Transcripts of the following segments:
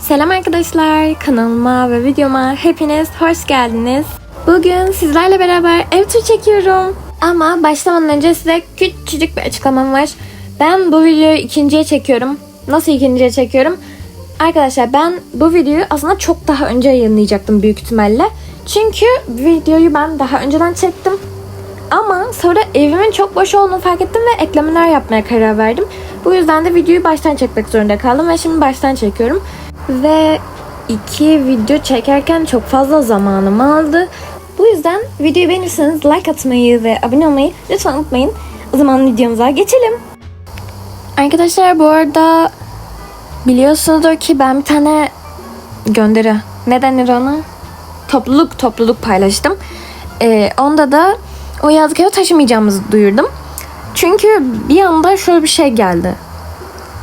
Selam arkadaşlar. Kanalıma ve videoma hepiniz hoş geldiniz. Bugün sizlerle beraber ev turu çekiyorum. Ama başlamadan önce size küçücük bir açıklamam var. Ben bu videoyu ikinciye çekiyorum. Nasıl ikinciye çekiyorum? Arkadaşlar ben bu videoyu aslında çok daha önce yayınlayacaktım büyük ihtimalle. Çünkü videoyu ben daha önceden çektim. Ama sonra evimin çok boş olduğunu fark ettim ve eklemeler yapmaya karar verdim. Bu yüzden de videoyu baştan çekmek zorunda kaldım ve şimdi baştan çekiyorum. Ve iki video çekerken çok fazla zamanım aldı. Bu yüzden videoyu beğenirseniz like atmayı ve abone olmayı lütfen unutmayın. O zaman videomuza geçelim. Arkadaşlar bu arada biliyorsunuzdur ki ben bir tane gönderi ne denir ona? Topluluk topluluk paylaştım. Ee, onda da o eve taşımayacağımızı duyurdum. Çünkü bir anda şöyle bir şey geldi.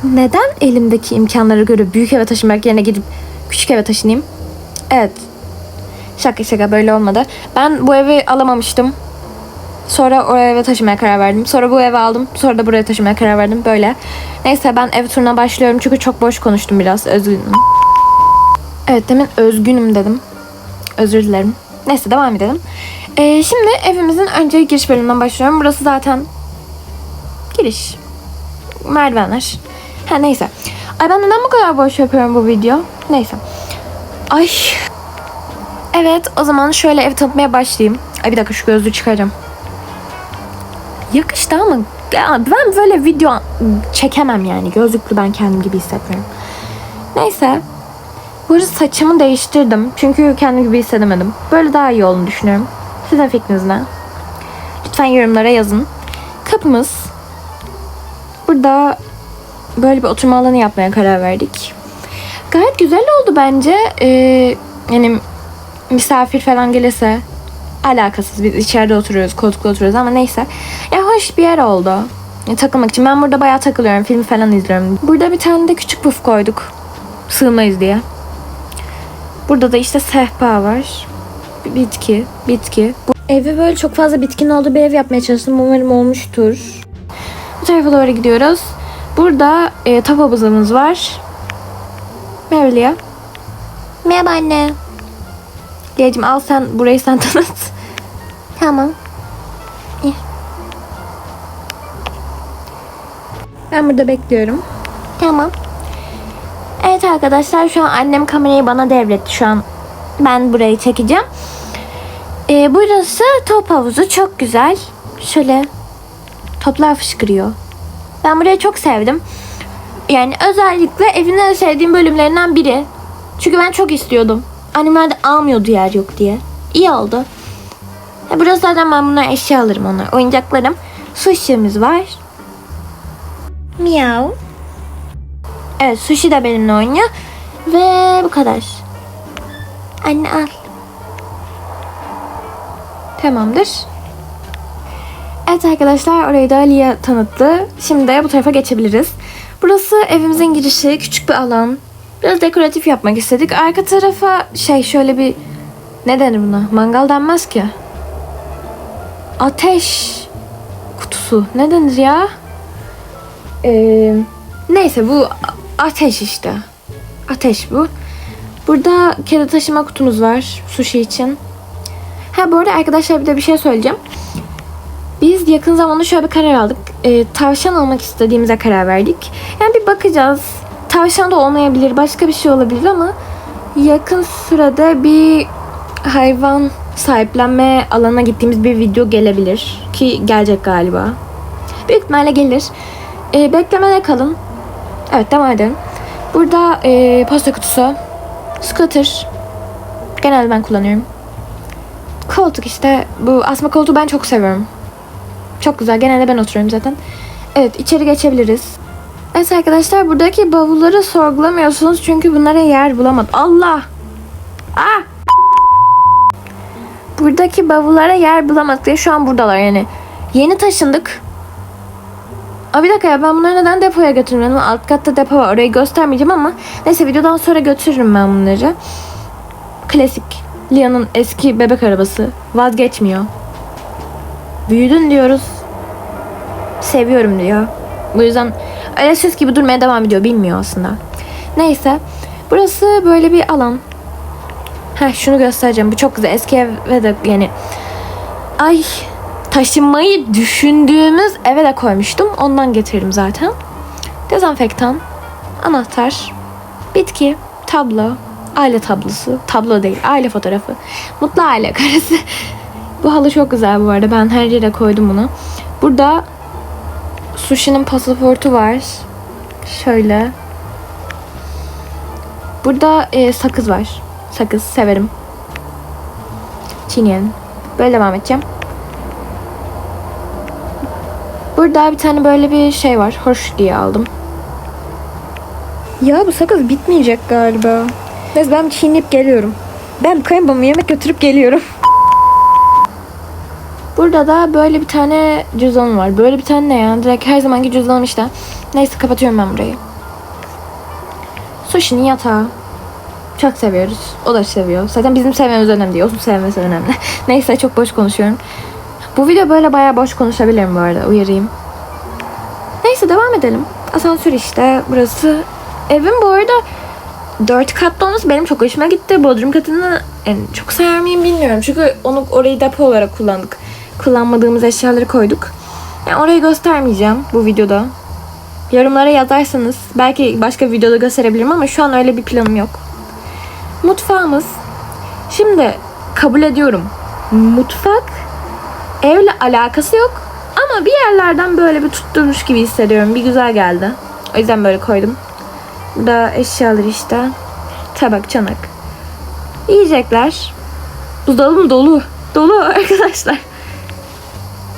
Neden elimdeki imkanlara göre büyük eve taşımak yerine gidip küçük eve taşınayım? Evet. Şaka şaka böyle olmadı. Ben bu evi alamamıştım. Sonra o eve taşımaya karar verdim. Sonra bu evi aldım. Sonra da buraya taşımaya karar verdim. Böyle. Neyse ben ev turuna başlıyorum. Çünkü çok boş konuştum biraz. Özgünüm. Evet demin özgünüm dedim. Özür dilerim. Neyse devam edelim. Ee, şimdi evimizin önce giriş bölümünden başlıyorum. Burası zaten giriş. Merdivenler. Ha neyse. Ay ben neden bu kadar boş yapıyorum bu video? Neyse. Ay. Evet o zaman şöyle ev tanıtmaya başlayayım. Ay bir dakika şu gözlüğü çıkaracağım. Yakıştı ama ya ben böyle video çekemem yani. Gözlüklü ben kendim gibi hissetmiyorum. Neyse. Burada saçımı değiştirdim. Çünkü kendim gibi hissedemedim. Böyle daha iyi olduğunu düşünüyorum. Sizin fikriniz ne? Lütfen yorumlara yazın. Kapımız. Burada böyle bir oturma alanı yapmaya karar verdik. Gayet güzel oldu bence. Ee, yani misafir falan gelirse alakasız biz içeride oturuyoruz, koltukta oturuyoruz ama neyse. Ya hoş bir yer oldu. Ya, takılmak için. Ben burada bayağı takılıyorum. Film falan izliyorum. Burada bir tane de küçük puf koyduk. Sığmayız diye. Burada da işte sehpa var. Bitki, bitki. Bu evde böyle çok fazla bitkinin olduğu bir ev yapmaya çalıştım. Umarım olmuştur. Bu tarafa doğru gidiyoruz. Burada e, top havuzumuz var. Merhaba Lia. Merhaba anne. Liyacığım al sen burayı sen tanıt. Tamam. İyi. Ben burada bekliyorum. Tamam. Evet arkadaşlar şu an annem kamerayı bana devretti şu an. Ben burayı çekeceğim. Ee, burası top havuzu çok güzel. Şöyle toplar fışkırıyor. Ben burayı çok sevdim. Yani özellikle evin en sevdiğim bölümlerinden biri. Çünkü ben çok istiyordum. Annemler de almıyordu yer yok diye. İyi oldu. E, burası zaten ben bunlar eşya alırım onlar. Oyuncaklarım. Su şişemiz var. Miau. Evet sushi de benimle oynuyor. Ve bu kadar. Anne al. Tamamdır. Evet arkadaşlar orayı da Ali'ye tanıttı. Şimdi bu tarafa geçebiliriz. Burası evimizin girişi. Küçük bir alan. Biraz dekoratif yapmak istedik. Arka tarafa şey şöyle bir ne denir buna? Mangal denmez ki. Ateş kutusu. Ne denir ya? Ee, neyse bu ateş işte. Ateş bu. Burada kedi taşıma kutumuz var sushi için. Ha bu arada arkadaşlar bir de bir şey söyleyeceğim. Biz yakın zamanda şöyle bir karar aldık. Ee, tavşan almak istediğimize karar verdik. Yani bir bakacağız. Tavşan da olmayabilir, başka bir şey olabilir ama yakın sürede bir hayvan sahiplenme alanına gittiğimiz bir video gelebilir. Ki gelecek galiba. Büyük ihtimalle gelir. Ee, beklemede kalın. Evet devam edelim. Burada e, posta kutusu. Scooter. Genelde ben kullanıyorum. Koltuk işte. Bu asma koltuğu ben çok seviyorum. Çok güzel. Genelde ben oturuyorum zaten. Evet içeri geçebiliriz. Evet arkadaşlar buradaki bavulları sorgulamıyorsunuz çünkü bunlara yer bulamadım. Allah! Ah! Buradaki bavullara yer bulamadık diye şu an buradalar yani. Yeni taşındık. Aa, bir dakika ya ben bunları neden depoya götürmedim? Alt katta depo var. Orayı göstermeyeceğim ama neyse videodan sonra götürürüm ben bunları. Klasik. Lia'nın eski bebek arabası. Vazgeçmiyor. Büyüdün diyoruz. Seviyorum diyor. Bu yüzden ses gibi durmaya devam ediyor. Bilmiyor aslında. Neyse. Burası böyle bir alan. Heh şunu göstereceğim. Bu çok güzel. Eski eve de yani ay taşınmayı düşündüğümüz eve de koymuştum. Ondan getirdim zaten. Dezenfektan, anahtar, bitki, tablo, aile tablosu. Tablo değil, aile fotoğrafı. Mutlu aile karesi. Bu halı çok güzel bu arada. Ben her yere koydum bunu. Burada Sushi'nin pasaportu var. Şöyle. Burada e, sakız var. Sakız severim. Çiğneyelim. Böyle devam edeceğim. Burada bir tane böyle bir şey var. Hoş diye aldım. Ya bu sakız bitmeyecek galiba. Neyse ben çiğneyip geliyorum. Ben kayınbabama yemek götürüp geliyorum. Burada da böyle bir tane cüzdan var. Böyle bir tane ne ya? Direkt her zamanki cüzdanım işte. Neyse kapatıyorum ben burayı. Sushi'nin yatağı. Çok seviyoruz. O da seviyor. Zaten bizim sevmemiz önemli değil. Onun sevmesi önemli. Neyse çok boş konuşuyorum. Bu video böyle bayağı boş konuşabilirim bu arada. Uyarayım. Neyse devam edelim. Asansör işte. Burası. Evim bu arada dört katlı olması benim çok hoşuma gitti. Bodrum katını yani çok sever miyim bilmiyorum. Çünkü onu orayı depo olarak kullandık. Kullanmadığımız eşyaları koyduk. Yani orayı göstermeyeceğim bu videoda. Yorumlara yazarsanız belki başka videoda gösterebilirim ama şu an öyle bir planım yok. Mutfağımız. Şimdi kabul ediyorum. Mutfak evle alakası yok ama bir yerlerden böyle bir tutturmuş gibi hissediyorum. Bir güzel geldi. O yüzden böyle koydum. Burada eşyalar işte. Tabak, çanak. Yiyecekler. Buzdolabım dolu. Dolu arkadaşlar.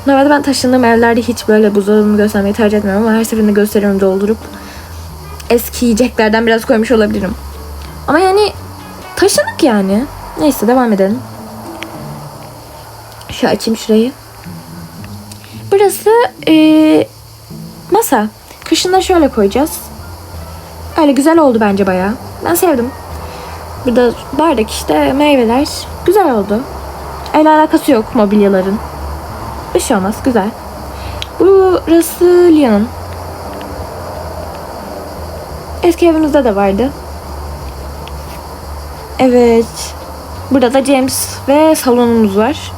Normalde ben taşındığım evlerde hiç böyle buzdolabımı göstermeyi tercih etmiyorum ama her seferinde gösteriyorum doldurup. Eski yiyeceklerden biraz koymuş olabilirim. Ama yani taşınık yani. Neyse devam edelim. Şu açayım şurayı. Burası eee, masa. Kışında şöyle koyacağız. Öyle güzel oldu bence bayağı. Ben sevdim. Burada bardak işte meyveler. Güzel oldu. El alakası yok mobilyaların. Bir şey olmaz. Güzel. Burası Lia'nın. Eski evimizde de vardı. Evet. Burada da James ve salonumuz var.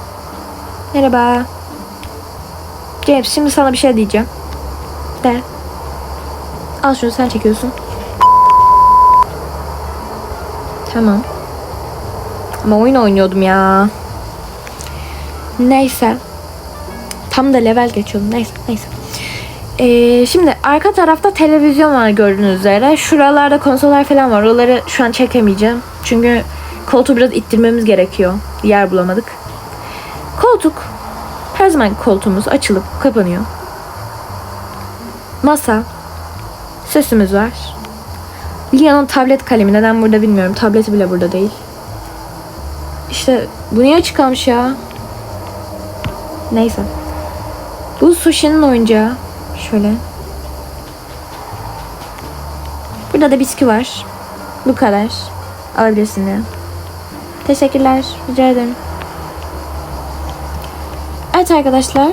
Merhaba. James şimdi sana bir şey diyeceğim. De. Al şunu sen çekiyorsun. Tamam. Ama oyun oynuyordum ya. Neyse. Tam da level geçiyordum. Neyse neyse. Ee, şimdi arka tarafta televizyon var gördüğünüz üzere. Şuralarda konsollar falan var. Oraları şu an çekemeyeceğim. Çünkü koltuğu biraz ittirmemiz gerekiyor. Yer bulamadık. Koltuk. Her zaman koltuğumuz açılıp kapanıyor. Masa. Süsümüz var. Lia'nın tablet kalemi neden burada bilmiyorum. Tableti bile burada değil. İşte bu niye çıkarmış ya? Neyse. Bu Sushi'nin oyuncağı. Şöyle. Burada da bisküvi var. Bu kadar. Alabilirsin ya. Teşekkürler. Rica ederim. Evet arkadaşlar.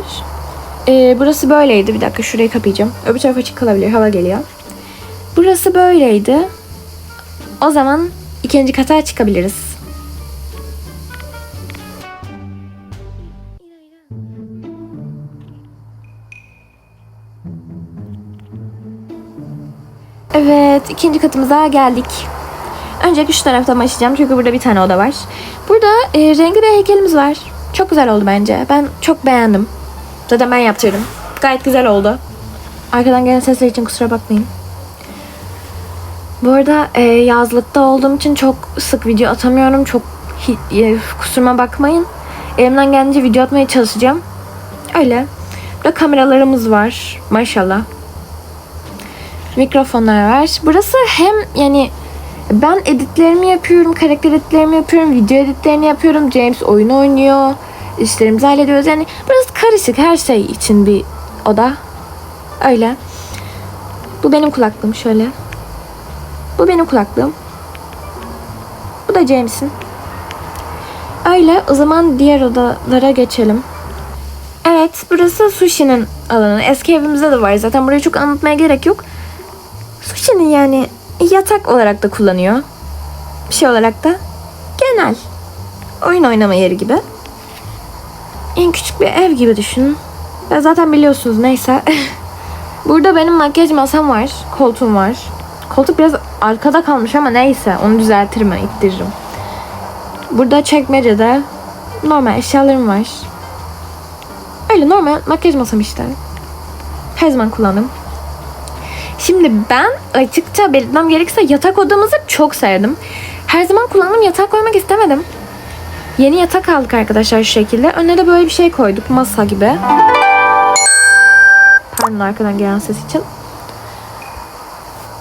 Ee, burası böyleydi. Bir dakika şurayı kapayacağım. Öbür taraf açık kalabilir. Hava geliyor. Burası böyleydi. O zaman ikinci kata çıkabiliriz. Evet, ikinci katımıza geldik. Önce şu taraftan başlayacağım çünkü burada bir tane oda var. Burada e, renkli bir heykelimiz var. Çok güzel oldu bence. Ben çok beğendim. Zaten ben yaptırdım. Gayet güzel oldu. Arkadan gelen sesler için kusura bakmayın. Bu arada e, yazlıkta olduğum için çok sık video atamıyorum. Çok e, kusuruma bakmayın. Elimden gelince video atmaya çalışacağım. Öyle. Burada kameralarımız var. Maşallah. Mikrofonlar var. Burası hem yani ben editlerimi yapıyorum, karakter editlerimi yapıyorum, video editlerini yapıyorum. James oyun oynuyor. İşlerimizi hallediyoruz. Yani burası karışık her şey için bir oda. Öyle. Bu benim kulaklığım şöyle. Bu benim kulaklığım. Bu da James'in. Öyle o zaman diğer odalara geçelim. Evet burası Sushi'nin alanı. Eski evimizde de var zaten burayı çok anlatmaya gerek yok. Sushi'nin yani yatak olarak da kullanıyor. Bir şey olarak da genel. Oyun oynama yeri gibi. En küçük bir ev gibi düşünün. Ya zaten biliyorsunuz neyse. Burada benim makyaj masam var. Koltuğum var. Koltuk biraz arkada kalmış ama neyse. Onu düzeltirim ben, ittiririm. Burada çekmecede normal eşyalarım var. Öyle normal makyaj masam işte. Her zaman kullandım. Şimdi ben açıkça belirtmem gerekirse yatak odamızı çok sevdim. Her zaman kullandığım yatak koymak istemedim. Yeni yatak aldık arkadaşlar şu şekilde. Önüne de böyle bir şey koyduk. Masa gibi. Pardon arkadan gelen ses için.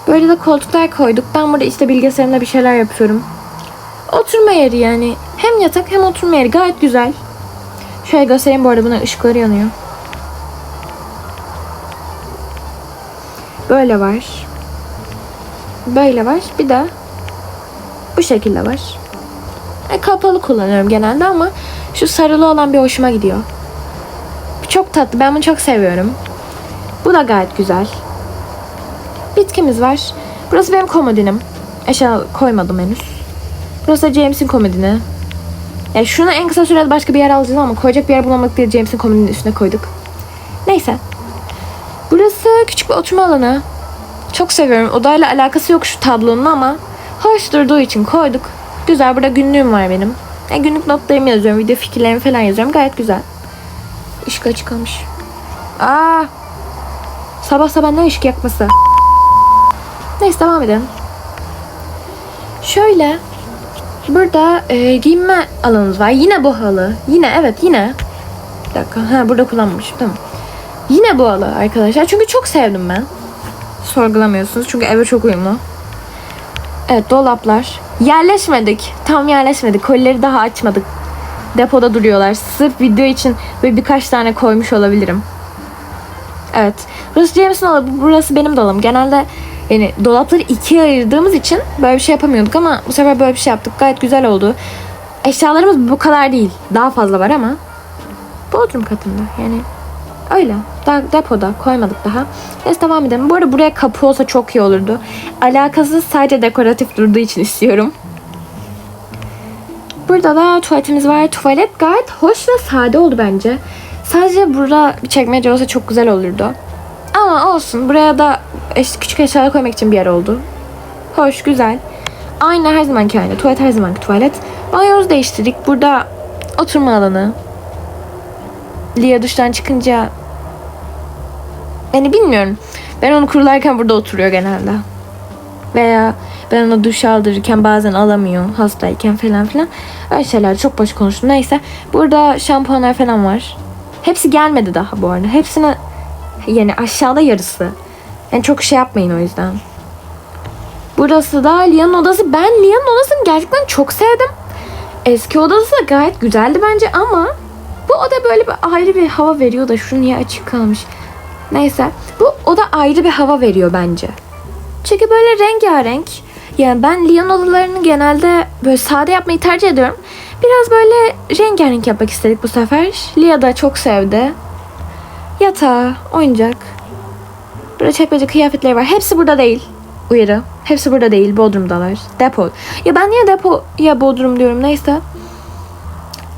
Böyle de koltuklar koyduk. Ben burada işte bilgisayarımda bir şeyler yapıyorum. Oturma yeri yani. Hem yatak hem oturma yeri. Gayet güzel. Şöyle göstereyim bu arada buna ışıkları yanıyor. Böyle var. Böyle var. Bir de bu şekilde var. E, kapalı kullanıyorum genelde ama şu sarılı olan bir hoşuma gidiyor. Çok tatlı. Ben bunu çok seviyorum. Bu da gayet güzel. Bitkimiz var. Burası benim komodinim. Eşya koymadım henüz. Burası da James'in komodini. Ya şunu en kısa sürede başka bir yer alacağız ama koyacak bir yer bulamadık diye James'in komodinin üstüne koyduk. Neyse. Burası küçük bir oturma alanı. Çok seviyorum. Odayla alakası yok şu tablonun ama hoş durduğu için koyduk. Güzel. Burada günlüğüm var benim. Yani günlük notlarımı yazıyorum. Video fikirlerimi falan yazıyorum. Gayet güzel. Işık açık kalmış. Aa! Sabah sabah ne ışık yakması? Neyse devam edelim. Şöyle burada e, giyinme alanımız var. Yine bu halı. Yine evet yine. Bir dakika. Ha burada kullanmamışım. Tamam. Yine bu halı arkadaşlar. Çünkü çok sevdim ben. Sorgulamıyorsunuz. Çünkü eve çok uyumlu. Evet dolaplar. Yerleşmedik. Tam yerleşmedik. Kolileri daha açmadık. Depoda duruyorlar. Sırf video için böyle birkaç tane koymuş olabilirim. Evet. Burası James'in dolabı. Burası benim dolabım. Genelde yani dolapları ikiye ayırdığımız için böyle bir şey yapamıyorduk ama bu sefer böyle bir şey yaptık. Gayet güzel oldu. Eşyalarımız bu kadar değil. Daha fazla var ama Bodrum katında yani öyle. Daha depoda koymadık daha. Neyse devam edelim. Bu arada buraya kapı olsa çok iyi olurdu. Alakasız sadece dekoratif durduğu için istiyorum. Burada da tuvaletimiz var. Tuvalet gayet hoş ve sade oldu bence. Sadece burada bir çekmece olsa çok güzel olurdu. Ama olsun. Buraya da eş- küçük eşyalar koymak için bir yer oldu. Hoş, güzel. Aynı her zamanki aynı. Tuvalet her zamanki tuvalet. Banyomuzu değiştirdik. Burada oturma alanı. Lia duştan çıkınca yani bilmiyorum. Ben onu kurularken burada oturuyor genelde. Veya ben ona duş aldırırken bazen alamıyor hastayken falan filan. Öyle şeyler çok boş konuştum. Neyse. Burada şampuanlar falan var. Hepsi gelmedi daha bu arada. Hepsine yani aşağıda yarısı. Yani çok şey yapmayın o yüzden. Burası da Lia'nın odası. Ben Lia'nın odasını gerçekten çok sevdim. Eski odası da gayet güzeldi bence ama bu oda böyle bir ayrı bir hava veriyor da şu niye açık kalmış. Neyse. Bu oda ayrı bir hava veriyor bence. Çünkü böyle rengarenk. Yani ben Lia'nın odalarını genelde böyle sade yapmayı tercih ediyorum. Biraz böyle rengarenk yapmak istedik bu sefer. Lia da çok sevdi. Yatağı, oyuncak. Burada çekmece kıyafetleri var. Hepsi burada değil. Uyarı. Hepsi burada değil. Bodrum'dalar. Depo. Ya ben niye depo ya Bodrum diyorum neyse.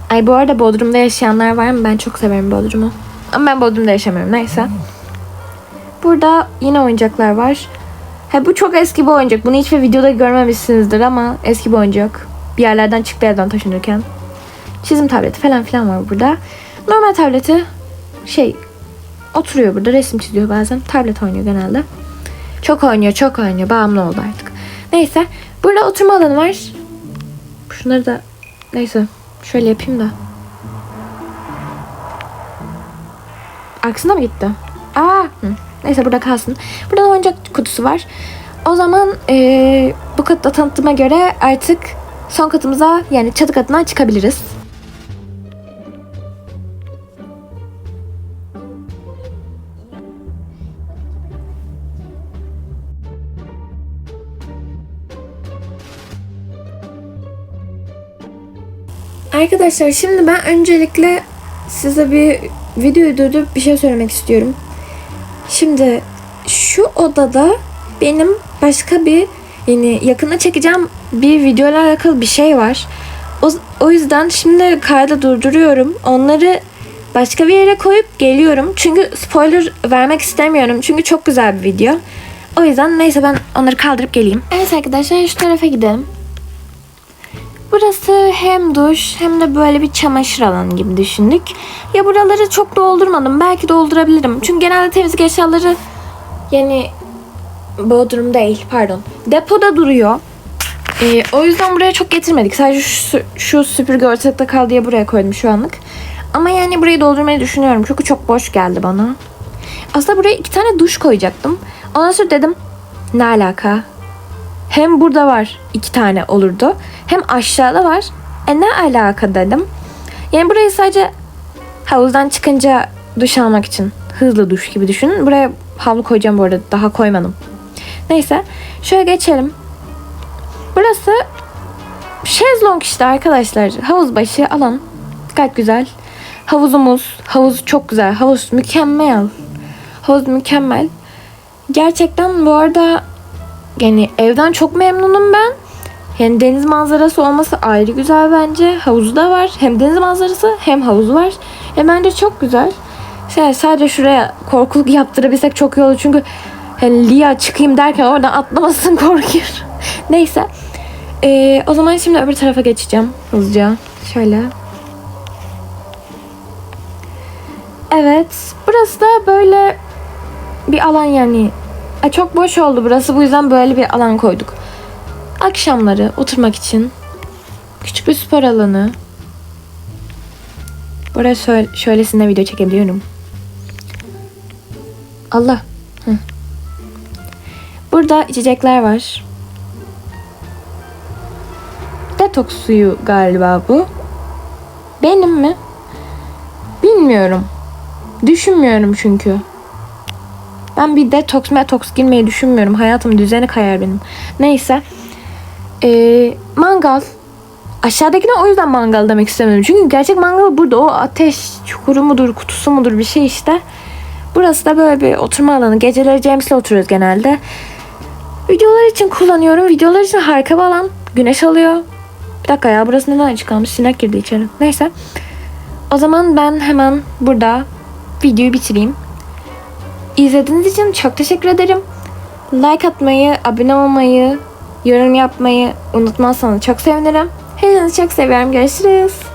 Ay bu arada Bodrum'da yaşayanlar var mı? Ben çok severim Bodrum'u. Ama ben Bodrum'da yaşamıyorum. Neyse. Burada yine oyuncaklar var. Ha, bu çok eski bir oyuncak. Bunu hiçbir videoda görmemişsinizdir ama eski bir oyuncak. Bir yerlerden çıktı evden taşınırken. Çizim tableti falan filan var burada. Normal tableti şey oturuyor burada resim çiziyor bazen. Tablet oynuyor genelde. Çok oynuyor çok oynuyor. Bağımlı oldu artık. Neyse. Burada oturma alanı var. Şunları da neyse şöyle yapayım da. Aksına mı gitti? Aa, hı. Neyse burada kalsın. Burada da oyuncak kutusu var. O zaman eee, bu katta tanıtıma göre artık son katımıza yani çatı katına çıkabiliriz. Arkadaşlar şimdi ben öncelikle size bir videoyu durdurup bir şey söylemek istiyorum. Şimdi şu odada benim başka bir yani yakında çekeceğim bir videoyla alakalı bir şey var. O, o yüzden şimdi kaydı durduruyorum. Onları başka bir yere koyup geliyorum. Çünkü spoiler vermek istemiyorum. Çünkü çok güzel bir video. O yüzden neyse ben onları kaldırıp geleyim. Evet arkadaşlar şu tarafa gidelim. Burası hem duş hem de böyle bir çamaşır alanı gibi düşündük. Ya buraları çok doldurmadım. Belki doldurabilirim. Çünkü genelde temizlik eşyaları yani Bodrum değil pardon. Depoda duruyor. Ee, o yüzden buraya çok getirmedik. Sadece şu, şu süpürge ortalıkta kaldı diye buraya koydum şu anlık. Ama yani burayı doldurmayı düşünüyorum. Çünkü çok boş geldi bana. Aslında buraya iki tane duş koyacaktım. Ondan sonra dedim ne alaka? Hem burada var iki tane olurdu. Hem aşağıda var. E ne alaka dedim. Yani burayı sadece havuzdan çıkınca duş almak için hızlı duş gibi düşünün. Buraya havlu koyacağım bu arada. Daha koymadım. Neyse. Şöyle geçelim. Burası şezlong işte arkadaşlar. Havuz başı alan. Gayet güzel. Havuzumuz. Havuz çok güzel. Havuz mükemmel. Havuz mükemmel. Gerçekten bu arada yani evden çok memnunum ben. Yani deniz manzarası olması ayrı güzel bence. Havuzu da var. Hem deniz manzarası hem havuzu var. E bence çok güzel. Şey, sadece şuraya korkuluk yaptırabilsek çok iyi olur. Çünkü yani Lia çıkayım derken oradan atlamasın korkuyorum. Neyse. Ee, o zaman şimdi öbür tarafa geçeceğim hızlıca. Şöyle. Evet. Burası da böyle bir alan yani. E, çok boş oldu burası. Bu yüzden böyle bir alan koyduk. Akşamları oturmak için. Küçük bir spor alanı. Buraya şöyle, şöylesine video çekebiliyorum. Allah. Hı. Burada içecekler var. Detoks suyu galiba bu. Benim mi? Bilmiyorum. Düşünmüyorum çünkü. Ben bir detoks metoks girmeyi düşünmüyorum. Hayatım düzeni kayar benim. Neyse. Ee, mangal. Aşağıdakine o yüzden mangal demek istemiyorum. Çünkü gerçek mangal burada. O ateş çukuru mudur, kutusu mudur bir şey işte. Burası da böyle bir oturma alanı. Geceleri James'le oturuyoruz genelde. Videolar için kullanıyorum. Videolar için harika bir alan. Güneş alıyor. Bir dakika ya burası neden açık kalmış? Sinek girdi içeri. Neyse. O zaman ben hemen burada videoyu bitireyim. İzlediğiniz için çok teşekkür ederim. Like atmayı, abone olmayı, yorum yapmayı unutmazsanız çok sevinirim. Hepinizi çok seviyorum. Görüşürüz.